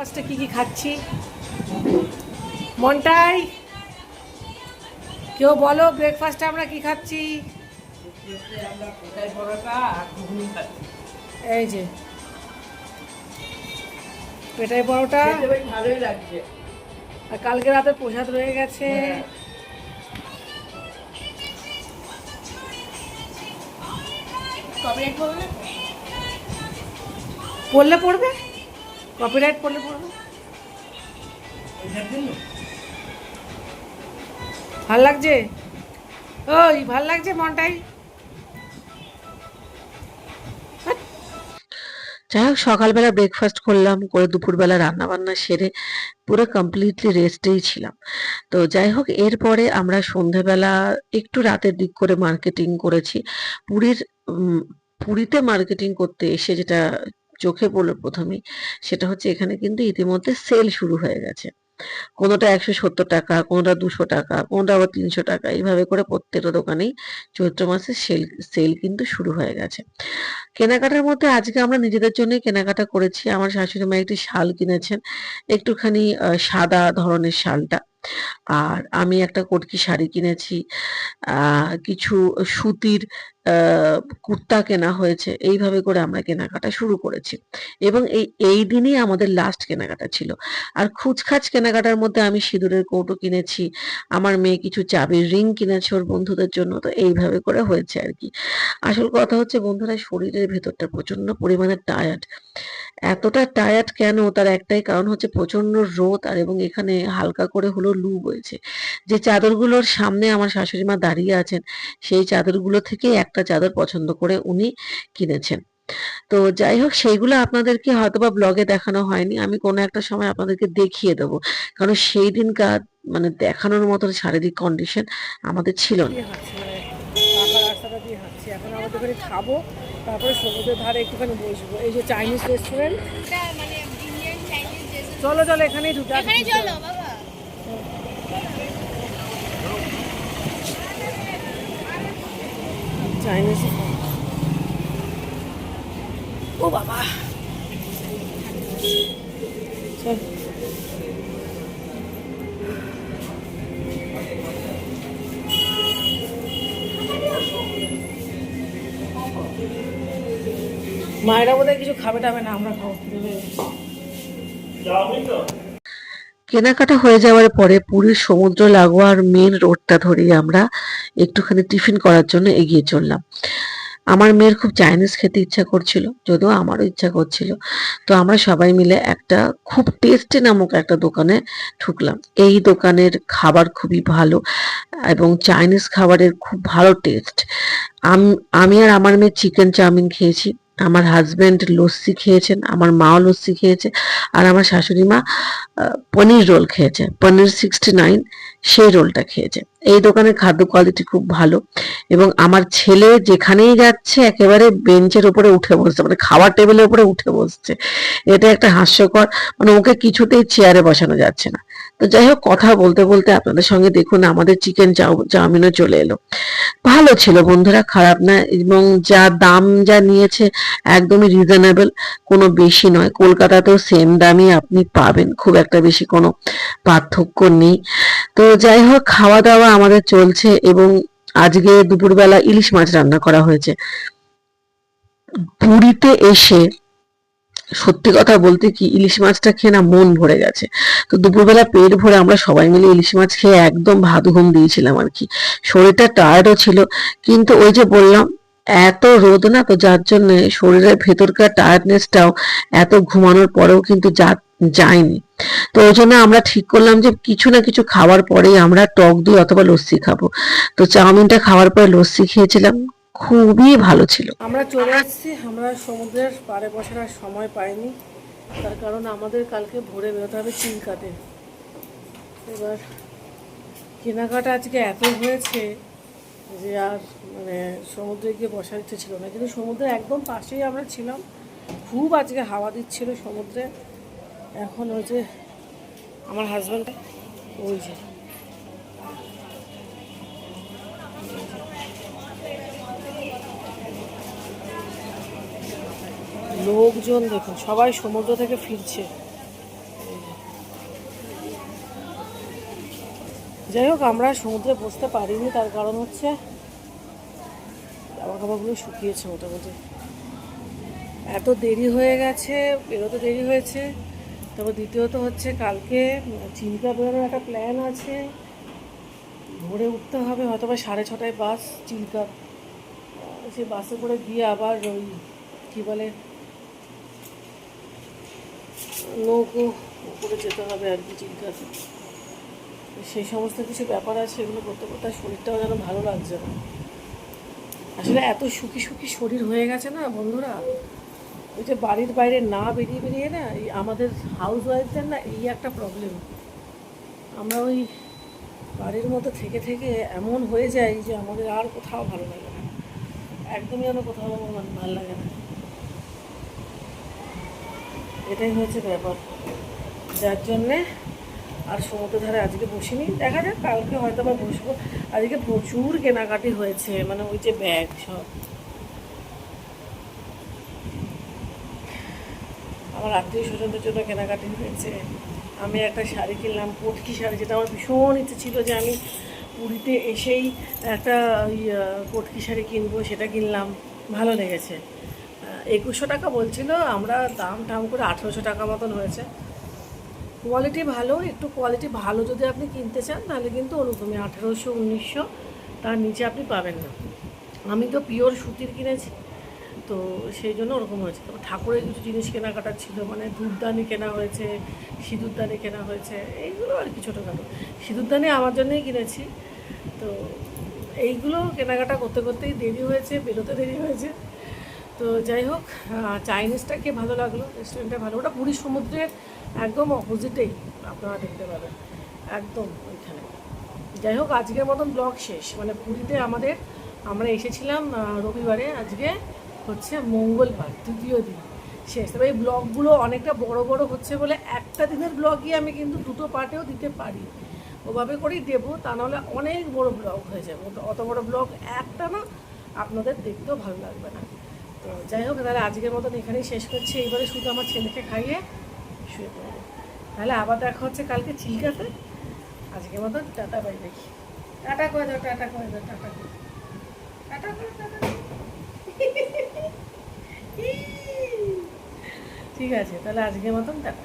ফার্স্টে কি কি খাচ্ছি? মনটাই। কেউ বলো ব্রেকফাস্টে আমরা কি খাচ্ছি? এই যে। পেটাই পরোটা। ভালোই লাগছে। আর কালকে রাতের প্রসাদ রয়ে গেছে। হ্যাঁ। পড়লে পড়বে? কপিরাইট পড়লে পড়বে। ভালো লাগছে? ওই, ভালো লাগছে মনটাই? যাই হোক, সকালবেলা ব্রেকফাস্ট করলাম, করে দুপুরবেলা রান্না বান্না সেরে পুরো কমপ্লিটলি রেস্টেই ছিলাম। তো যাই হোক, এরপরে আমরা সন্ধেবেলা একটু রাতের দিক করে মার্কেটিং করেছি। পুরীর পুরীতে মার্কেটিং করতে এসে যেটা চোখে পড়ল প্রথমেই। সেটা হচ্ছে এখানে কিন্তু ইতিমধ্যে সেল শুরু হয়ে গেছে। কোনোটা একশো সত্তর টাকা, কোনোটা দুশো টাকা, কোনোটা আবার তিনশো টাকা, এইভাবে করে প্রত্যেকটা দোকানেই চৈত্র মাসে সেল সেল কিন্তু শুরু হয়ে গেছে। কেনাকাটার মধ্যে আজকে আমরা নিজেদের জন্য কেনাকাটা করেছি। আমার শাশুড়ি মা একটি শাল কিনেছেন। একটুখানি সাদা ধরনের শালটা। আর আমি একটা কটকি শাড়ি কিনেছি কিছু সুতির কুর্তা কেনা হয়েছে, এইভাবে করে আমরা কেনাকাটা শুরু করেছি। এবং এই এই দিনই আমাদের লাস্ট কেনাকাটা ছিল। আর খুচখাচ কেনাকাটার মধ্যে আমি সিঁদুরের কৌটো কিনেছি, আমার মেয়ে কিছু চাবির রিং কিনেছে ওর বন্ধুদের জন্য, তো এইভাবে করে হয়েছে আর কি। আসল কথা হচ্ছে বন্ধুরা, শরীরের ভেতরটা প্রচণ্ড পরিমাণে টায়ার্ড এতটা টায়ার্ড কেন? তার একটাই কারণ হচ্ছে প্রচণ্ড রোদ আর এবং এখানে হালকা করে হলো লু বইছে। যে চাদরগুলোর সামনে আমার শাশুড়ি মা দাঁড়িয়ে আছেন, সেই চাদরগুলো থেকে একটা চাদর পছন্দ করে উনি কিনেছেন। তো যাই হোক, সেইগুলো আপনাদেরকে হয়তো বা ব্লগে দেখানো হয়নি। আমি কোনো একটা সময় আপনাদেরকে দেখিয়ে দেবো। কারণ সেই দিনকার মানে দেখানোর মতন শারীরিক কন্ডিশন আমাদের ছিল না। এখন খাব তারপরে সমুদ্রের ধারে একটুখানি বসবো। এই যে চাইনিজ রেস্টুরেন্ট চলো চলো এখানেই ঢুকে চাইনিজ ও বাবা। মায়েরা বোধহয় কিছু খাবে টাবে না, আমরা খাব। কেনাকাটা হয়ে যাওয়ার পরে পুরীর সমুদ্র লাগোয়ার মেন রোডটা ধরেই আমরা একটুখানি টিফিন করার জন্য এগিয়ে চললাম। আমার মেয়ের খুব চাইনিজ খেতে ইচ্ছা করছিল, যদিও আমারও ইচ্ছা করছিল। তো আমরা সবাই মিলে একটা খুব টেস্টি নামক একটা দোকানে ঢুকলাম। এই দোকানের খাবার খুবই ভালো এবং চাইনিজ খাবারের খুব ভালো টেস্ট আমি আর আমার মেয়ে চিকেন চাউমিন খেয়েছি। আমার হাজবেন্ড লস্যি খেয়েছেন, আমার মাও লস্যি খেয়েছে, আর আমার শাশুড়ি মা পনির রোল খেয়েছে, পনির সিক্সটি নাইন সেই রোলটা খেয়েছে। এই দোকানের খাদ্য কোয়ালিটি খুব ভালো এবং আমার ছেলে যেখানেই যাচ্ছে একেবারে বেঞ্চের উপরে উঠে বসছে মানে খাওয়ার টেবিলের উপরে উঠে বসছে। এটা একটা হাস্যকর মানে ওকে কিছুতেই চেয়ারে বসানো যাচ্ছে না। তো যাই হোক, কথা বলতে বলতে আপনাদের সঙ্গে দেখুন, আমাদের চিকেন চাউমিনও চলে এলো। ভালো ছিল বন্ধুরা, খারাপ না, এবং যা দাম যা নিয়েছে একদমই রিজনেবল কোনো বেশি নয়। কলকাতাতেও সেম দামই আপনি পাবেন, খুব একটা বেশি কোনো পার্থক্য নেই। তো যাই হোক খাওয়া দাওয়া আমাদের চলছে, এবং আজকে দুপুরবেলা ইলিশ মাছ রান্না করা হয়েছে। পুরীতে এসে সত্যি কথা বলতে কি, ইলিশ মাছটা খেয়ে না মন ভরে গেছে। তো দুপুরবেলা পেট ভরে আমরা সবাই মিলে ইলিশ মাছ খেয়ে একদম ভাত ঘুম দিয়েছিলাম আর কি। শরীরটা টায়ার্ডও ছিল, কিন্তু ওই যে বললাম, এত রোদ না তো যার জন্য শরীরের ভেতরকার টায়ার্ডনেসটাও এত ঘুমানোর পরেও কিন্তু যা, যায়নি। তো ওই জন্য আমরা ঠিক করলাম যে কিছু না কিছু খাওয়ার পরেই আমরা টক দই অথবা লস্যি খাব। তো চাউমিনটা খাওয়ার পরে লস্যি খেয়েছিলাম খুবই ভালো ছিল। আমরা চলে আসছি, আমরা সমুদ্রের পাড়ে বসার আর সময় পাইনি। তার কারণ আমাদের কালকে ভোরে বেরোতে হবে চিলকাতে এবার কেনাকাটা আজকে এত হয়েছে যে আর মানে সমুদ্রে গিয়ে বসার ইচ্ছে ছিল না। কিন্তু সমুদ্রে একদম পাশেই আমরা ছিলাম। খুব আজকে হাওয়া দিচ্ছিল সমুদ্রে। এখন ওই যে আমার হাজব্যান্ড ওই যে। লোকজন দেখুন, সবাই সমুদ্র থেকে ফিরছে। যাই হোক, আমরা সমুদ্রে বসতে পারিনি, তার কারণ হচ্ছে জামা কাপড়গুলো শুকিয়েছে মোটামুটি। এত দেরি হয়ে গেছে, বেরোতে দেরি হয়েছে। তারপর দ্বিতীয়ত হচ্ছে কালকে চিল্কা বেরোনোর একটা প্ল্যান আছে। ভোরে উঠতে হবে, হয়তো বা সাড়ে ছটায় বাস চিল্কা সেই বাসে করে গিয়ে আবার ওই কী বলে নৌকো উপরে যেতে হবে আর কি চিল্কাতে সেই সমস্ত কিছু ব্যাপার আছে, এগুলো করতে করতে শরীরটাও যেন ভালো লাগছে না। আসলে এত শুকি শুকি শরীর হয়ে গেছে না বন্ধুরা? ওই যে বাড়ির বাইরে না বেরিয়ে বেরিয়ে না এই আমাদের হাউস ওয়াইফদের না এই একটা প্রবলেম আমরা ওই বাড়ির মতো থেকে থেকে এমন হয়ে যায় যে আমাদের আর কোথাও ভালো লাগে না। একদমই যেন কোথাও আমার ভালো লাগে না। এটাই হয়েছে ব্যাপার। যার জন্যে আর সমুদ্র ধারে আজকে বসিনি। দেখা যাক, কালকে হয়তো বা বসবো। আজকে প্রচুর কেনাকাটি হয়েছে মানে ওই যে ব্যাগ সব। আমার আত্মীয় স্বজনদের জন্য কেনাকাটি হয়েছে। আমি একটা শাড়ি কিনলাম পটকি শাড়ি, যেটা আমার ভীষণ ইচ্ছে ছিল যে আমি পুরীতে এসেই একটা ওই পটকি শাড়ি কিনবো, সেটা কিনলাম। ভালো লেগেছে। একুশশো টাকা বলছিল, আমরা দাম টাম করে আঠেরোশো টাকা মতন হয়েছে। কোয়ালিটি ভালো, একটু কোয়ালিটি ভালো যদি আপনি কিনতে চান, তাহলে কিন্তু ওরকমই আঠেরোশো, উনিশশো তার নিচে আপনি পাবেন না। আমি তো পিওর সুতির কিনেছি, তো সেই জন্য ওরকম হয়েছে। তারপর ঠাকুরের কিছু জিনিস কেনাকাটা ছিল মানে দুধদানি কেনা হয়েছে, সিঁদুরদানি কেনা হয়েছে, এইগুলো আর কি ছোটোখাটো। সিঁদুরদানি আমার জন্যই কিনেছি, তো এইগুলো কেনাকাটা করতে করতেই দেরি হয়েছে, বেরোতে দেরি হয়েছে। তো যাই হোক আহ, চাইনিজটা খেয়ে ভালো লাগল রেস্টুরেন্টটা ভালো। ওটা পুরী সমুদ্রের একদম অপোজিটেই আপনারা দেখতে পাবেন একদম ওইখানে। যাই হোক আজকের মতন ব্লগ শেষ। মানে পুরীতে আমাদের আমরা এসেছিলাম রবিবারে আজকে হচ্ছে মঙ্গলবার তৃতীয় দিন শেষ। তবে এই ব্লগগুলো অনেকটা বড় বড় হচ্ছে বলে একটা দিনের ব্লগই আমি কিন্তু দুটো পার্টেও দিতে পারি। ওভাবে করেই দেবো তা নাহলে অনেক বড় ব্লগ হয়ে যাবে। অত বড় ব্লগ একটা না আপনাদের দেখতেও ভালো লাগবে না। তো যাই হোক, তাহলে আজকের মতন এখানেই শেষ করছি। এইবারে শুধু আমার ছেলেকে খাইয়ে শুয়ে পড়ে তাহলে আবার দেখা হচ্ছে কালকে চিল্কাতে আজকের মতন টাটা, বাই দেখি টাটা করে দাও, টাটা করে দাও, টাটা করে টাটা করে টাটা ঠিক আছে, তাহলে আজকের মতন টাটা।